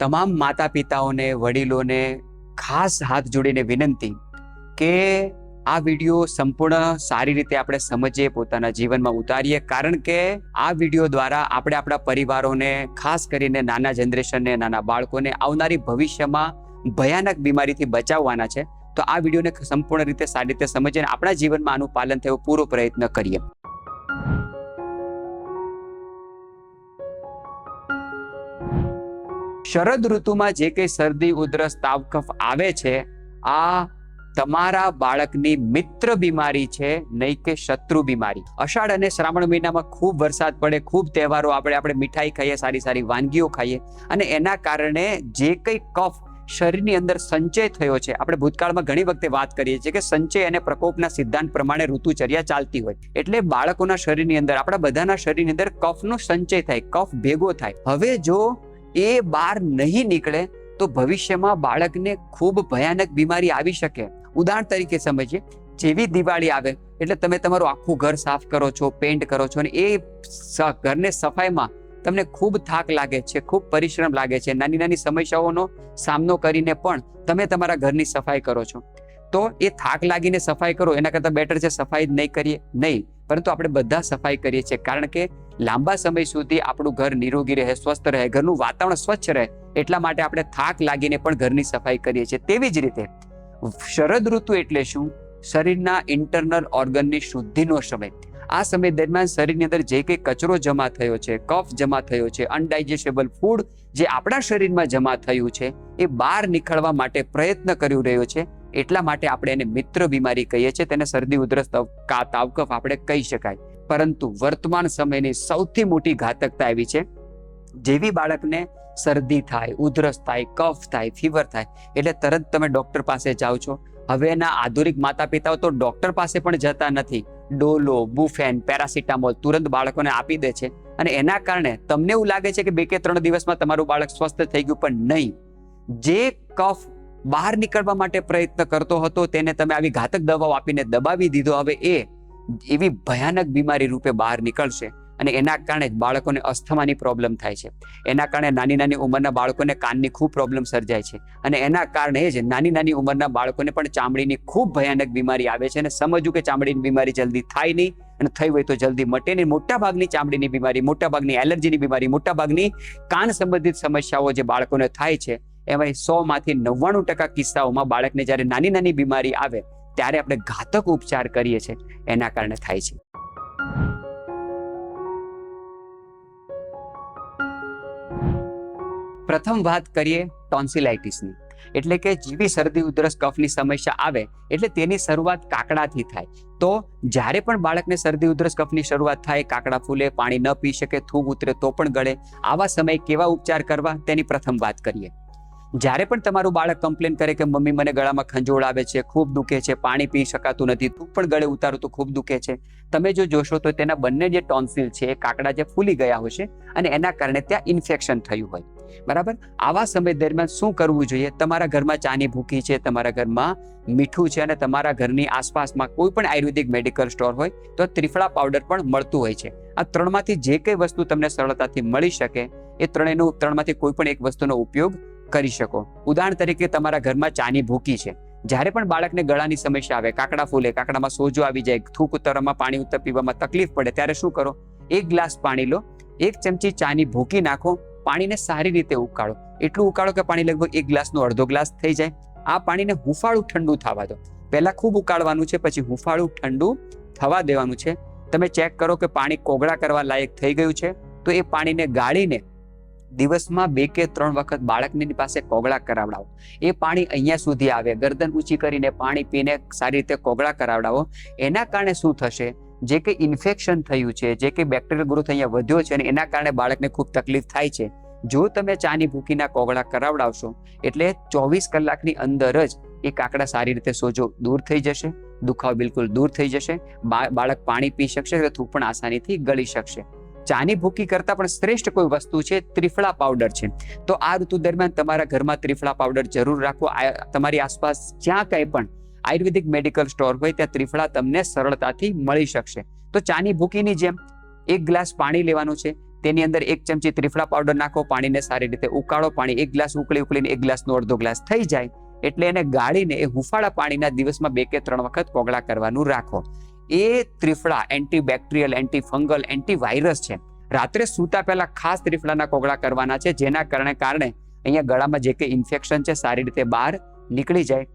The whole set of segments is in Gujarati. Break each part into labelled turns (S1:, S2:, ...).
S1: તમામ માતા પિતાઓને વડીલોને ખાસ હાથ જોડીને વિનંતી કે આ વીડિયો સંપૂર્ણ સારી રીતે આપણે સમજીએ, પોતાના જીવનમાં ઉતારીએ. કારણ કે આ વીડિયો દ્વારા આપણે આપણા પરિવારોને, ખાસ કરીને નાના જનરેશનને, નાના બાળકોને આવનારી ભવિષ્યમાં ભયાનક બીમારીથી બચાવવાના છે. તો આ વિડીયોને સંપૂર્ણ રીતે સારી રીતે સમજીને આપણા જીવનમાં આનું પાલન થયો પૂરો પ્રયત્ન કરીએ. શરદ ઋતુમાં જે કંઈ શરદી, ઉધરસ, તાવ, કફ આવે છે, આ તમારા બાળકની મિત્ર બીમારી છે, નહીં કે શત્રુ બીમારી. અષાઢ અને શ્રાવણ મહિનામાં ખૂબ વરસાદ પડે, ખૂબ તહેવારો આપણે આપણે મીઠાઈ ખાઈએ, સારી સારી વાનગીઓ ખાઈએ અને એના કારણે જે કંઈ કફ શરીરની અંદર સંચય થયો છે, આપણે ભૂતકાળમાં ઘણી વખતે વાત કરીએ છીએ કે સંચય અને પ્રકોપના સિદ્ધાંત પ્રમાણે ઋતુચર્યા ચાલતી હોય. એટલે બાળકોના શરીરની અંદર, આપણા બધાના શરીરની અંદર કફનો સંચય થાય, કફ ભેગો થાય. હવે જો એ બહાર નહીં નીકળે તો ભવિષ્યમાં બાળકને ખૂબ ભયાનક બીમારી આવી શકે. ઉદાહરણ તરીકે સમજીએ, જેવી દિવાળી આવે, એટલે તમે તમારું આખું ઘર સાફ કરો છો પેન્ટ કરો છો અને એ ઘરને સફાઈમાં તમને ખૂબ થાક લાગે છે, ખૂબ પરિશ્રમ લાગે છે. નાની નાની સમસ્યાઓનો સામનો કરીને પણ તમે તમારા ઘરની સફાઈ કરો છો. તો એ થાક લાગીને સફાઈ કરો, એના કરતાં બેટર છે, સફાઈ જ નહીં કરીએ. નહીં, પરંતુ આપણે બધા સફાઈ કરીએ છીએ. કારણ કે લાંબા સમય સુધી આપણું ઘર નિરોગી રહે, સ્વસ્થ રહે, ઘરનું વાતાવરણ સ્વચ્છ રહે, એટલા માટે આપણે થાક લાગીને પણ ઘરની સફાઈ કરીએ છીએ. તેવી જ રીતે, શરદ ઋતુ એટલે શું? શરીરના ઇન્ટરનલ ઓર્ગનની શુદ્ધિનો સમય. આ સમય દરમિયાન શરીરની અંદર જે કંઈ કચરો જમા થયો છે, કફ જમા થયો છે અનડાઇજેસ્ટેબલ ફૂડ જે આપણા શરીરમાં જમા થયું છે, એ બહાર નીકળવા માટે પ્રયત્ન કરી રહ્યો છે, એટલા માટે આપણે એને મિત્ર બીમારી કહીએ છીએ. તેને શરદી, ઉધરસ કા, તાવકફ આપણે કહી શકાય. પરંતુ વર્તમાન સમયની સૌથી મોટી ઘાતકતા એવી છે, જેવી બાળકને શરદી થાય, ઉધરસ થાય, કફ થાય, ફીવર થાય, એટલે તરત તમે ડૉક્ટર પાસે જાઓ છો. હવેના આધુનિક માતા પિતાઓ તો ડૉક્ટર પાસે પણ જતા નથી. ડોલો, બુફેન, પેરાસિટામોલ તુરંત બાળકોને આપી દે છે અને એના કારણે તમને એવું લાગે છે કે બે કે ત્રણ દિવસમાં તમારું બાળક સ્વસ્થ થઈ ગયું, પણ નહીં. જે કફ બહાર નીકળવા માટે પ્રયત્ન કરતો હતો તેને તમે આવી ઘાતક દવાઓ આપીને દબાવી દીધો. હવે એ એવી ભયાનક બીમારી રૂપે બહાર નીકળશે અને એના કારણે બાળકોને અસ્થમાની પ્રોબ્લેમ થાય છે. એના કારણે નાની નાની ઉંમરના બાળકોને કાનની ખૂબ પ્રોબ્લેમ સર્જાય છે અને એના કારણે જ નાની નાની ઉંમરના બાળકોને પણ ચામડીની ખૂબ ભયાનક બીમારી આવે છે અને સમજવું કે ચામડીની બીમારી જલ્દી થાય નહીં અને થઈ હોય તો જલ્દી મટે નહીં. મોટાભાગની ચામડીની બીમારી, મોટાભાગની એલર્જીની બીમારી, મોટાભાગની કાન સંબંધિત સમસ્યાઓ જે બાળકોને થાય છે એમાં સો માંથી નવ્વાણું ટકા કિસ્સાઓમાં બાળકને જ્યારે નાની નાની બીમારી આવે ત્યારે આપણે ઘાતક ઉપચાર કરીએ છીએ. એના કારણે થાય છે. પ્રથમ વાત કરીએ ટોન્સિલાઇટિસની એટલે કે જેવી શરદી, ઉધરસ, કફની સમસ્યા આવે, એટલે તેની શરૂઆત કાકડાથી થાય. તો જ્યારે પણ બાળકને શરદી, ઉધરસ, કફની શરૂઆત થાય, કાકડા ફૂલે, પાણી ન પી શકે થૂબ ઉતરે તો પણ ગળે. આવા સમયે કેવા ઉપચાર કરવા? તેની પ્રથમ વાત કરીએ. જ્યારે પણ તમારું બાળક કમ્પ્લેન કરે કે મમ્મી મને ગળામાં ખંજોળ આવે છે, ખૂબ દુખે છે, પાણી પી શકાતું નથી, તું પણ ગળે ઉતારું તો ખૂબ દુખે છે. તમે જો જોશો તો તેના બંને જે ટોન્સિલ છે એ કાકડા જે ફૂલી ગયા હશે અને એના કારણે ત્યાં ઇન્ફેક્શન થયું હોય. બરાબર? આવા સમય દરમિયાન શું કરવું જોઈએ? તમારા ઘરમાં ચાની ભૂકી છે, તમારા ઘરમાં મીઠું છે અને તમારા ઘરની આસપાસમાં કોઈ પણ આયુર્વેદિક મેડિકલ સ્ટોર હોય તો ત્રિફળા પાવડર પણ મળતું હોય છે. આ ત્રણમાંથી જે કઈ વસ્તુ તમને સરળતાથી મળી શકે, એ ત્રણેયનું, ત્રણમાંથી કોઈ પણ એક વસ્તુનો ઉપયોગ કરી શકો. ઉદાહરણ તરીકે તમારા ઘરમાં ચાની ભૂકી છે. જ્યારે પણ બાળકને ગળાની સમસ્યા આવે, કાકડા ફૂલે, કાકડામાં સોજો આવી જાય, થૂક ઉતરવામાં પાણી ઉતર પીવામાં તકલીફ પડે, ત્યારે શું કરો? એક ગ્લાસ પાણી લો, એક ચમચી ચાની ભૂકી નાખો, પાણીને સારી રીતે ઉકાળો. એટલું ઉકાળો કે પાણી લગભગ એક ગ્લાસનો અડધો ગ્લાસ થઈ જાય. આ પાણીને હુંફાળું ઠંડુ થવા દો. પહેલા ખૂબ ઉકાળવાનું છે, પછી હુંફાળું ઠંડુ થવા દેવાનું છે. તમે ચેક કરો કે પાણી કોગળા કરવા લાયક થઈ ગયું છે. તો એ પાણીને ગાળીને દિવસમાં બે કે ત્રણ વખત બાળકની પાસે કોગળા કરાવડાવો. એ પાણી અહીંયા સુધી આવે. ગરદન ઊંચી કરીને પાણી પીને સારી રીતે કોગળા કરાવડાવો. એના કારણે શું થશે? જે કે ઇન્ફેક્શન થયું છે, જે કે બેક્ટેરિયલ ગ્રોથ અહીંયા વધ્યો છે અને એના કારણે બાળકને ખૂબ તકલીફ થાય છે. જો તમે ચાની ભૂકીના કોગળા કરાવડાવશો, એટલે ચોવીસ કલાકની અંદર જ એ કાકડા સારી રીતે સોજો દૂર થઈ જશે. દુખાવો બિલકુલ દૂર થઈ જશે. બાળક પાણી પી શકશે એટલે થૂક પણ આસાનીથી ગળી શકશે. ચાની ભૂકી કરતા પણ શ્રેષ્ઠ કોઈ વસ્તુ છે, ત્રિફળા પાવડર છે. તો આ ઋતુ દરમિયાન તમારા ઘરમાં ત્રિફળા પાવડર જરૂર રાખવો તમારી આસપાસ જ્યાં કંઈ પણ આયુર્વેદિક મેડિકલ સ્ટોર હોય, ત્યાં ત્રિફળા તમને સરળતાથી મળી શકશે. તો ચાની ભૂકીની જેમ એક ગ્લાસ પાણી લેવાનું છે. તેની અંદર એક ચમચી ત્રિફળા પાવડર નાખો. પાણીને સારી રીતે ઉકાળો. પાણી એક ગ્લાસ ઉકળી ઉકળીને એક ગ્લાસનો અડધો ગ્લાસ થઈ જાય. એટલે એને ગાળીને એ હુંફાળા પાણીના દિવસમાં બે કે ત્રણ વખત કોગળા કરવાનું રાખો. એ triphala antibacterial, antifungal, antivirus anti virus છે. રાત્રે સૂતા પહેલા ખાસ ત્રિફળાના કોગળા કરવાના છે, જેના કારણે કારણે અહીંયા ગળામાં જે કંઈ ઇન્ફેક્શન છે, સારી રીતે બહાર નીકળી જાય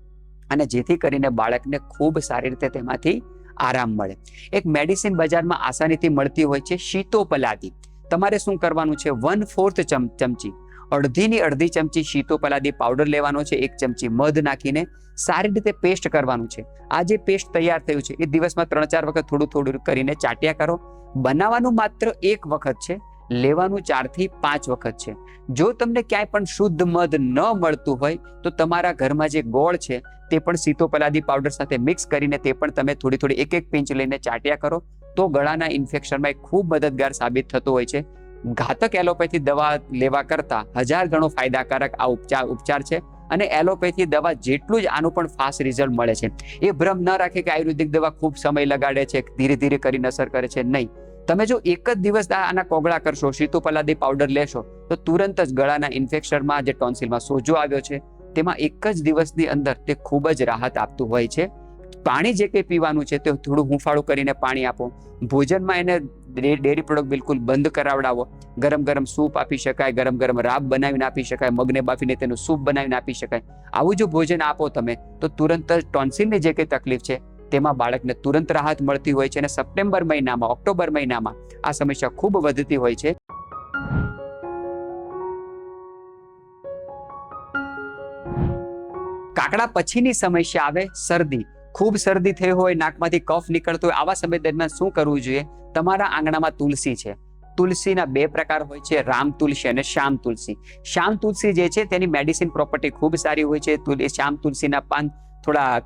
S1: અને જેથી કરીને બાળકને ખૂબ સારી રીતે તેમાંથી આરામ મળે. એક મેડિસિન બજારમાં આસાનીથી મળતી હોય છે, શીતોપલાદી. તમારે શું કરવાનું છે? વન ફોર્થ ચમ ચમચી અડધીની અડધી ચમચી શીતોપલાદી પાવડર લેવાનો છે, એક ચમચી મધ નાખીને સારી રીતે પેસ્ટ કરવાનું છે. આ જે પેસ્ટ તૈયાર થયું છે, એ દિવસમાં ત્રણ ચાર વખત થોડું થોડું કરીને ચાટ્યા કરો. બનાવવાનું માત્ર એક વખત છે, લેવાનું ચારથી પાંચ વખત છે. જો તમને ક્યાંય પણ શુદ્ધ મધ ન મળતું હોય, તો તમારા ઘરમાં જે ગોળ છે, તે પણ સીતોપલાદી પાવડર સાથે મિક્સ કરીને તે પણ તમે થોડી થોડી એક એક પિંચ લઈને ચાટ્યા કરો. તો ગળાના ઇન્ફેક્શનમાં એ ખૂબ મદદગાર સાબિત થતું હોય છે. ઘાતક એલોપેથી દવા લેવા કરતાં હજાર ગણો ફાયદાકારક આ ઉપચાર ઉપચાર છે અને એલોપેથી દવા જેટલું જ આનું પણ ફાસ્ટ રિઝલ્ટ મળે છે. એ ભ્રમ ન રાખે કે આયુર્વેદિક દવા ખૂબ સમય લગાડે છે ધીરે ધીરે કરીને અસર કરે છે. નહીં. તમે જો એક જ દિવસ આના કોગળા કરશો, શીતુપલાદી પાવડર લેશો, તો તુરંત જ ગળાના ઇન્ફેક્શનમાં જે ટોન્સિલમાં સોજો આવ્યો છે, તેમાં એક જ દિવસની અંદર તે ખૂબ જ રાહત આપતું હોય છે. પાણી જે કંઈ પીવાનું છે તે થોડું હુંફાળું કરીને પાણી આપો. ભોજનમાં એને ડેરી પ્રોડક્ટ બિલકુલ બંધ કરાવડાવો. ગરમ ગરમ સૂપ આપી શકાય ગરમ ગરમ રાબ બનાવીને આપી શકાય, મગને બાફીને તેનું સૂપ બનાવીને આપી શકાય. આવું જો ભોજન આપો તમે, તો તુરંત જ ટોન્સિલની જે કંઈ તકલીફ છે, તેમાં બાળકને તુરંત રાહત મળતી હોય છે અને સપ્ટેમ્બર મહિનામાં, ઓક્ટોબર મહિનામાં આ સમસ્યા ખૂબ વધતી હોય છે. કાકડા પછીની સમસ્યા આવે શરદી. ખૂબ શરદી થઈ હોય, નાકમાંથી કફ નીકળતો હોય, આવા સમય દરમિયાન શું કરવું જોઈએ? તમારા આંગણામાં તુલસી છે. તુલસીના બે પ્રકાર હોય છે, રામ તુલસી અને શ્યામ તુલસી. શ્યામ તુલસી જે છે, તેની મેડિસિન પ્રોપર્ટી ખૂબ સારી હોય છે. શ્યામ તુલસીના પાન થોડા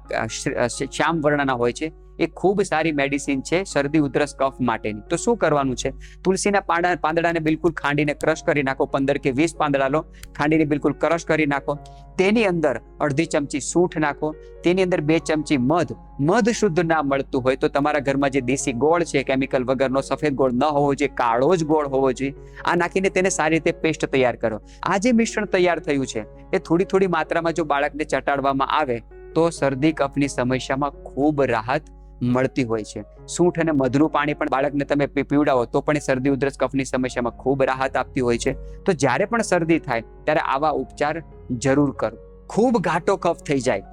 S1: શ્યામ વર્ણના હોય છે. એ ખૂબ સારી મેડિસિન છે શરદી, ઉધરસ, કફ માટેની. તો શું કરવાનું છે? તુલસીના પાંદડા પાંદડાને બિલકુલ ખાંડીને ક્રશ કરી નાખો, પંદર કે વીસ પાંદડા લો. ખાંડીને બિલકુલ ક્રશ કરી નાખો. તેની અંદર અડધી ચમચી સૂંઠ નાખો. તેની અંદર બે ચમચી મધ. મધ શુદ્ધ ના મળતું હોય તો તમારા ઘરમાં જે દેશી ગોળ છે કેમિકલ વગરનો સફેદ ગોળ ન હોવો જોઈએ, કાળો જ ગોળ હોવો જોઈએ. આ નાખીને તેને સારી રીતે પેસ્ટ તૈયાર કરો. આ જે મિશ્રણ તૈયાર થયું છે, એ થોડી થોડી માત્રામાં જો બાળકને ચટાડવામાં આવે, તો શરદી, કફની સમસ્યામાં ખૂબ રાહત મળતી હોય છે. સૂંઠ અને મધનું પાણી પણ બાળકને તમે પીવડાવો તો પણ શરદી ઉધરસ કફની સમસ્યામાં ખૂબ રાહત આપતી હોય છે. તો જ્યારે પણ શરદી થાય ત્યારે આવા ઉપચાર જરૂર કરો. ખૂબ ઘાટો કફ થઈ જાય.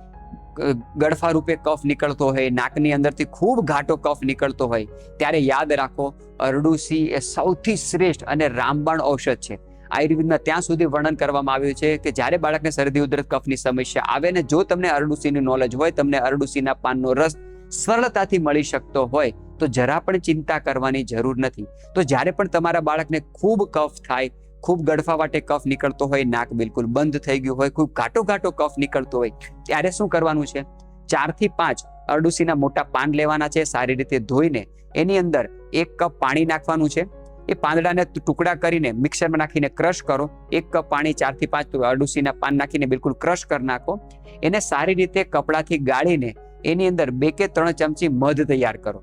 S1: ગળફા રૂપે કફ નીકળતો હોય, નાકની અંદરથી ખૂબ ઘાટો કફ નીકળતો હોય, ત્યારે યાદ રાખો, અરડુસી એ સૌથી શ્રેષ્ઠ અને રામબાણ ઔષધ છે. આયુર્વેદમાં ત્યાં સુધી વર્ણન કરવામાં આવ્યું છે કે જ્યારે બાળકને શરદી, ઉધરસ કફની સમસ્યા આવે ને જો તમને અરડુસીની નોલેજ હોય, તમને અરડુસીના પાનનો રસ સરળતાથી મળી શકતો હોય, તો જરા પણ ચિંતા કરવાની જરૂર નથી. તો જ્યારે પણ તમારા બાળકને ખૂબ કફ થાય, ખૂબ ગળફા વાટે કફ નીકળતો હોય, નાક બિલકુલ બંધ થઈ ગયું હોય, ખૂબ ઘાટો ઘાટો કફ નીકળતો હોય, ત્યારે શું કરવાનું છે? ચારથી પાંચ અરડુસીના મોટા પાન લેવાના છે, સારી રીતે ધોઈને એની અંદર એક કપ પાણી નાખવાનું છે. એ પાંદડાને ટુકડા કરીને મિક્સરમાં નાખીને ક્રશ કરો. એક કપ પાણી, ચારથી પાંચ અરડુસીના પાન નાખીને બિલકુલ ક્રશ કરી નાખો. એને સારી રીતે કપડાથી ગાળીને એની અંદર બે કે ત્રણ ચમચી મધ તૈયાર કરો.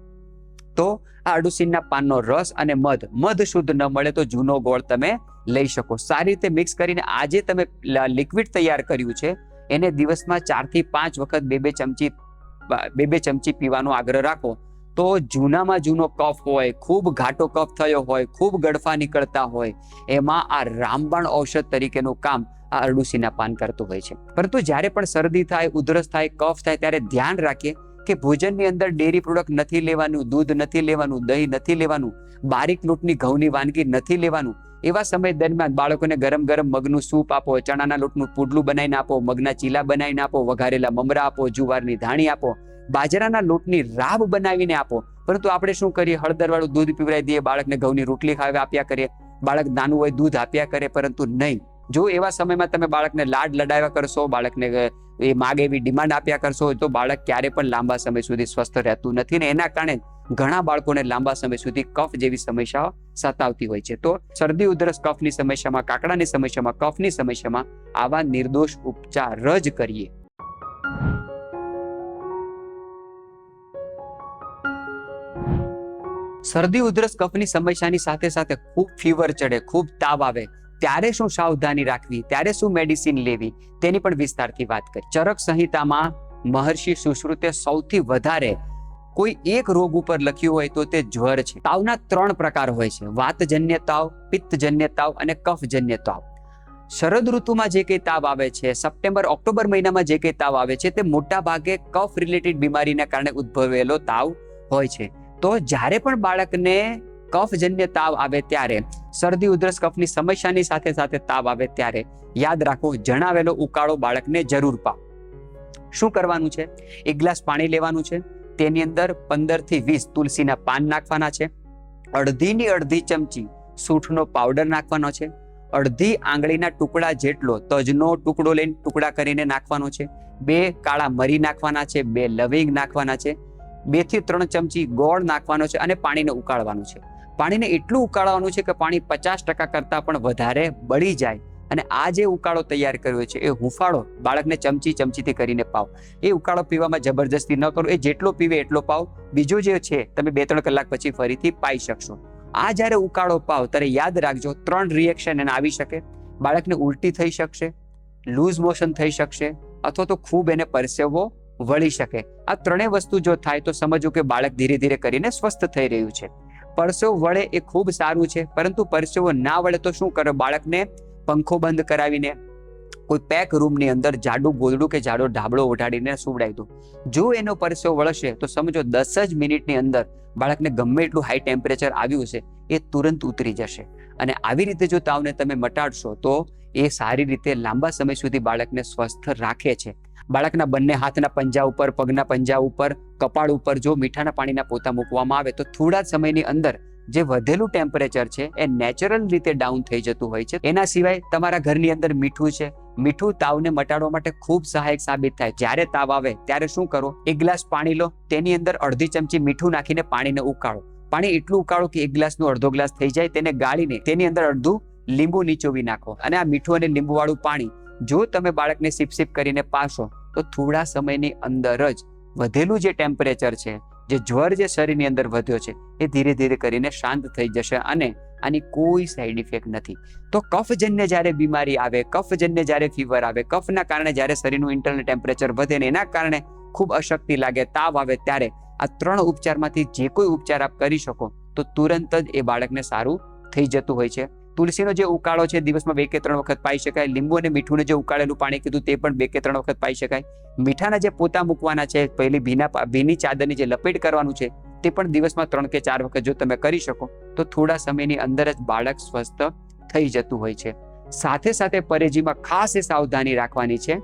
S1: તો આ અડુસીનના પાનનો રસ અને મધ મધ શુદ્ધ ન મળે તો જૂનો ગોળ તમે લઈ શકો. સારી રીતે મિક્સ કરીને આજે તમે લિક્વિડ તૈયાર કર્યું છે, એને દિવસમાં ચારથી પાંચ વખત બે બે ચમચી, બે બે ચમચી પીવાનો આગ્રહ રાખો. તો જૂનામાં જૂનો કફ હોય, ખૂબ ઘાટો કફ થયો હોય, ખૂબ ગળફા નીકળતા હોય, એમાં આ રામબાણ ઔષધ તરીકેનું કામ આ અરડુસીના પાન કરતું હોય છે. પરંતુ જ્યારે પણ શરદી થાય, ઉધરસ થાય, કફ થાય, ત્યારે ધ્યાન રાખીએ કે ભોજનની અંદર ડેરી પ્રોડક્ટ નથી લેવાનું, દૂધ નથી લેવાનું, દહીં નથી લેવાનું, બારીક લોટની ઘઉંની વાનગી નથી લેવાનું, એવા સમય દરમિયાન બાળકોને ગરમ ગરમ મગનું સૂપ આપો, ચણાના લોટનું પુડલું બનાવીને આપો, મગના ચીલા બનાવીને આપો, વઘારેલા મમરા આપો, જુવારની ધાણી આપો, બાજરાના લોટની રાબ બનાવીને આપો. પરંતુ આપણે શું કરીએ? હળદરવાળું દૂધ પીવડાવી દઈએ, બાળકને ઘઉંની રોટલી ખાવા આપ્યા કરીએ, બાળક નાનું હોય, દૂધ આપ્યા કરે, પરંતુ નહીં. જો એવા સમયમાં તમે બાળકને લાડ લડાવ્યા કરશો, બાળકને એ માગે એવી ડિમાન્ડ આપ્યા કરશો, તો બાળક ક્યારે પણ લાંબા સમય સુધી સ્વસ્થ રહેતું નથી ને એના કારણે ઘણા બાળકોને લાંબા સમય સુધી કફ જેવી સમસ્યાઓ સતાવતી હોય છે. તો શરદી, ઉધરસ, કફની સમસ્યામાં, કાકડાની સમસ્યામાં, કફની સમસ્યામાં આવા નિર્દોષ ઉપચાર જ કરીએ. શરદી, ઉધરસ, કફની સમસ્યાની સાથે સાથે ખૂબ ફીવર ચડે, ખૂબ તાવ આવે ત્યારે શું સાવધાની રાખવી, ત્યારે શું મેડિસિન લેવી, તેની પણ વિસ્તારથી વાત કરી. ચરક સંહિતામાં મહર્ષિ સુશ્રુતે સૌથી વધારે કોઈ એક રોગ ઉપર લખ્યું હોય તો તે જ્વર છે. તાવના ત્રણ પ્રકાર હોય છે. વાતજન્ય તાવ, પિત્તજન્ય તાવ અને કફજન્ય તાવ. શરદ ઋતુમાં જે કંઈ તાવ આવે છે, સપ્ટેમ્બર, ઓક્ટોબર મહિનામાં જે કંઈ તાવ આવે છે, તે મોટા ભાગે કફ રિલેટેડ બીમારીના કારણે ઉદ્ભવેલો તાવ હોય છે. તો જ્યારે પણ બાળકને કફજન્ય તાવ આવે ત્યારે, શરદી ઉધરસ કફની સમસ્યાની સાથે સાથે તાવ આવે ત્યારે, યાદ રાખો, જણાવેલો ઉકાળો બાળકને જરૂર પાવ. શું કરવાનું છે? એક ગ્લાસ પાણી લેવાનું છે. તેની અંદર પંદરથી વીસ તુલસીના પાન નાખવાના છે. અડધીની અડધી ચમચી સૂંઠનો પાવડર નાખવાનો છે. અડધી આંગળીના ટુકડા જેટલો તજનો ટુકડો લઈને ટુકડા કરીને નાખવાનો છે. બે કાળા મરી નાખવાના છે, બે લવિંગ નાખવાના છે. બેથી ત્રણ ચમચી ગોળ નાખવાનો છે અને પાણીને ઉકાળવાનું છે. પાણીને એટલું ઉકાળવાનું છે કે પાણી પચાસ ટકા કરતાં પણ વધારે બળી જાય. અને આ જે ઉકાળો તૈયાર કર્યો છે, એ હુંફાળો બાળકને ચમચી ચમચીથી કરીને પાવ. એ ઉકાળો પીવામાં જબરજસ્તી ન કરો, એ જેટલો પીવે એટલો પાવ. બીજો જે છે, તમે બે ત્રણ કલાક પછી ફરીથી પાઈ શકશો. આ જ્યારે ઉકાળો પાવ, ત્યારે યાદ રાખજો, ત્રણ રિએક્શન એને આવી શકે. બાળકને ઉલટી થઈ શકશે લૂઝ મોશન થઈ શકશે, અથવા તો ખૂબ એને પરસેવો વળી શકે. આ ત્રણેય વસ્તુ જો થાય તો સમજો કે બાળક ધીરે ધીરે કરીને સ્વસ્થ થઈ રહ્યું છે. પરસેવો વળે એ ખૂબ સારું છે. પરંતુ પરસેવો ના વળે તો શું કરો બાળકને પંખો બંધ કરાવીને કોઈ પેક રૂમની અંદર જાડું ગોદડું કે જાડો ઢાબળો ઓઢાડીને સુવડાવી દો. જો એનો પરસેવો વળશે તો સમજો દસ જ મિનિટની અંદર બાળકને ગમે એટલું હાઈ ટેમ્પરેચર આવ્યું છે એ તુરંત ઉતરી જશે. અને આવી રીતે જો તાવને તમે મટાડશો તો એ સારી રીતે લાંબા સમય સુધી બાળકને સ્વસ્થ રાખે છે. બાળકના બંને હાથના પંજા ઉપર, પગના પંજા ઉપર, કપાળ ઉપર જો મીઠાના પાણીના પોતા મૂકવામાં આવે તો થોડા સમયની અંદર જે વધેલું ટેમ્પરેચર છે એ નેચરલ રીતે ડાઉન થઈ જતું હોય છે. એના સિવાય તમારા ઘરની અંદર મીઠું છે. મીઠું તાવને મટાડવા માટે ખૂબ સહાયક સાબિત થાય. જ્યારે તાવ આવે ત્યારે શું કરો? એક ગ્લાસ પાણી લો. તેની અંદર અડધી ચમચી મીઠું નાખીને પાણીને ઉકાળો. પાણી એટલું ઉકાળો કે એક ગ્લાસનું અડધો ગ્લાસ થઈ જાય. તેને ગાળીને તેની અંદર અડધું લીંબુ નીચોવી નાખો. અને આ મીઠું અને લીંબુ વાળું પાણી જો તમે બાળકને સિપ સિપ કરીને પાશો, તો થોડા સમયની અંદર જ વધેલું જે ટેમ્પરેચર છે, જે જ્વર જે શરીરની અંદર વધ્યો છે, એ ધીરે ધીરે કરીને શાંત થઈ જશે અને આની કોઈ સાઈડ ઇફેક્ટ નથી. તો કફજન્ય જ્યારે બીમારી આવે, કફજન્ય જ્યારે ફીવર આવે, કફના કારણે જ્યારે શરીરનું ઇન્ટરનલ ટેમ્પરેચર વધે ને એના કારણે ખૂબ અશક્તિ લાગે, તાવ આવે ત્યારે આ ત્રણ ઉપચારમાંથી જે કોઈ ઉપચાર આપ કરી શકો, તો તુરંત જ એ બાળકને સારું થઈ જતું હોય છે. તુલસીનો જે ઉકાળો છે, દિવસમાં બે કે ત્રણ વખત પાઈ શકાય. લીંબુ અને મીઠુંને જે ઉકાળેલું પાણી કીધું તે પણ બે કે ત્રણ વખત પાઈ શકાય. મીઠાના જે પોતા મૂકવાના છે, પહેલી ભીના ભીની ચાદરની જે લપેટ કરવાનું છે, તે પણ દિવસમાં ત્રણ કે ચાર વખત જો તમે કરી શકો, તો થોડા સમયની અંદર જ બાળક સ્વસ્થ થઈ જતું હોય છે. સાથે સાથે પરેજીમાં ખાસ એ સાવધાની રાખવાની છે,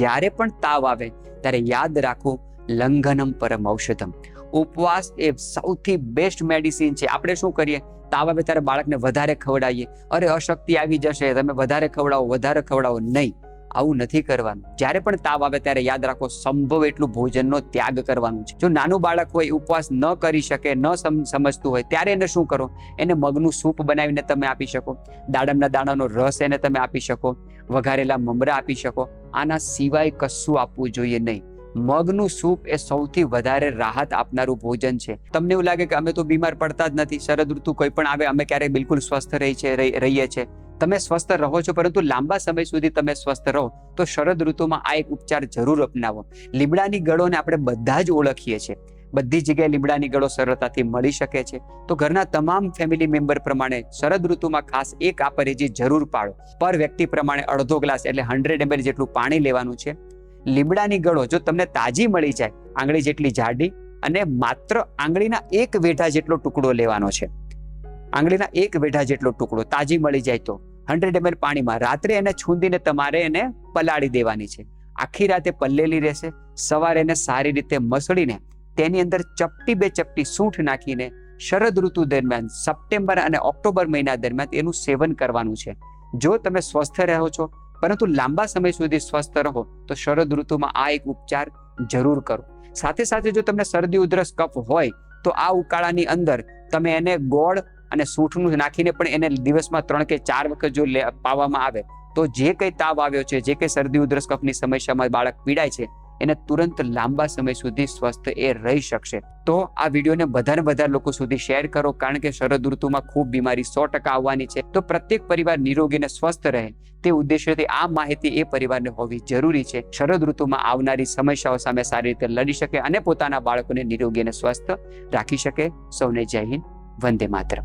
S1: જ્યારે પણ તાવ આવે, ત્યારે યાદ રાખો, લંઘનમ પરમ ઔષધમ. ઉપવાસ એ સૌથી બેસ્ટ મેડિસિન છે. આપણે શું કરીએ? તાવ આવે ત્યારે બાળકને વધારે ખવડાવીએ. અરે, અશક્તિ આવી જશે, તમે વધારે ખવડાવો વધારે ખવડાવો. નહીં, આવું નથી કરવાનું. જ્યારે પણ તાવ આવે ત્યારે યાદ રાખો, સંભવ એટલું ભોજનનો ત્યાગ કરવાનું છે. જો નાનું બાળક હોય, ઉપવાસ ન કરી શકે, ન સમજતું હોય, ત્યારે એને શું કરો? એને મગનું સૂપ બનાવીને તમે આપી શકો. દાડમના દાણાનો રસ એને તમે આપી શકો. વઘારેલા મમરા આપી શકો. આના સિવાય કશું આપવું જોઈએ નહીં. મગનું સૂપ એ સૌથી વધારે રાહત આપનારું ભોજન છે. તમને એવું લાગે કે અમે તો બીમાર પડતા જ નથી, શરદ ઋતુ કોઈ પણ આવે, અમે ક્યારેય બિલકુલ સ્વસ્થ રહી છે રહીએ છીએ. તમે સ્વસ્થ રહો છો, પરંતુ લાંબા સમય સુધી તમે સ્વસ્થ રહો, તો શરદ ઋતુમાં આ એક ઉપચાર જરૂર અપનાવો. લીમડાની ગળોને આપણે બધા જ ઓળખીએ છીએ. બધી જગ્યાએ લીમડાની ગળો સરળતાથી મળી શકે છે. તો ઘરના તમામ ફેમિલી મેમ્બર પ્રમાણે શરદ ઋતુમાં ખાસ એક આ પરેજી જરૂર પાડો પર વ્યક્તિ પ્રમાણે અડધો ગ્લાસ એટલે હંડ્રેડ એમએલ જેટલું પાણી લેવાનું છે. લીમડાની ગળો જો તમને તાજી મળી જાય, આંગળી જેટલી જાડી અને માત્ર આંગળીના એક વેઢા જેટલો ટુકડો લેવાનો છે. આંગળીના એક વેઢા જેટલો ટુકડો તાજી મળી જાય તો હંડ્રેડ એમએલ પાણીમાં રાત્રે એને છૂંદીને તમારે એને પલાળી દેવાની છે. આખી રાતે પલ્લેલી રહેશે, સવારે એને સારી રીતે મસળીને તેની અંદર ચપટી બે ચપટી સૂંઠ નાખીને શરદ ઋતુ દરમિયાન સપ્ટેમ્બર અને ઓક્ટોબર મહિના દરમિયાન એનું સેવન કરવાનું છે. જો તમે સ્વસ્થ રહો છો પરંતુ લાંબા સમય સુધી સ્વસ્થ રહો, તો શરદ ઋતુમાં આ એક ઉપચાર જરૂર કરો. સાથે સાથે જો તમને શરદી ઉધરસ કફ હોય, તો આ ઉકાળાની અંદર તમે એને ગોળ અને સૂંઠનું નાખીને પણ એને દિવસમાં ત્રણ કે ચાર વખત જો પાવામાં આવે, તો જે કંઈ તાવ આવ્યો છે, જે કંઈ શરદી ઉધરસ કફની સમસ્યામાં બાળક પીડાય છે એને તુરંત લાંબા સમય સુધી સ્વસ્થ એ રહી શકશે. તો આ વિડીયોને વધારે વધારે લોકો સુધી શેર કરો, કારણ કે શરદ ઋતુમાં ખૂબ બીમારી સો ટકા આવવાની છે. તો પ્રત્યેક પરિવાર નિરોગી અને સ્વસ્થ રહે, તે ઉદ્દેશ્યથી આ માહિતી એ પરિવારને હોવી જરૂરી છે. શરદ ઋતુમાં આવનારી સમસ્યાઓ સામે સારી રીતે લડી શકે અને પોતાના બાળકોને નિરોગી અને સ્વસ્થ રાખી શકે. સૌને જય હિન્દ, વંદે માતરમ.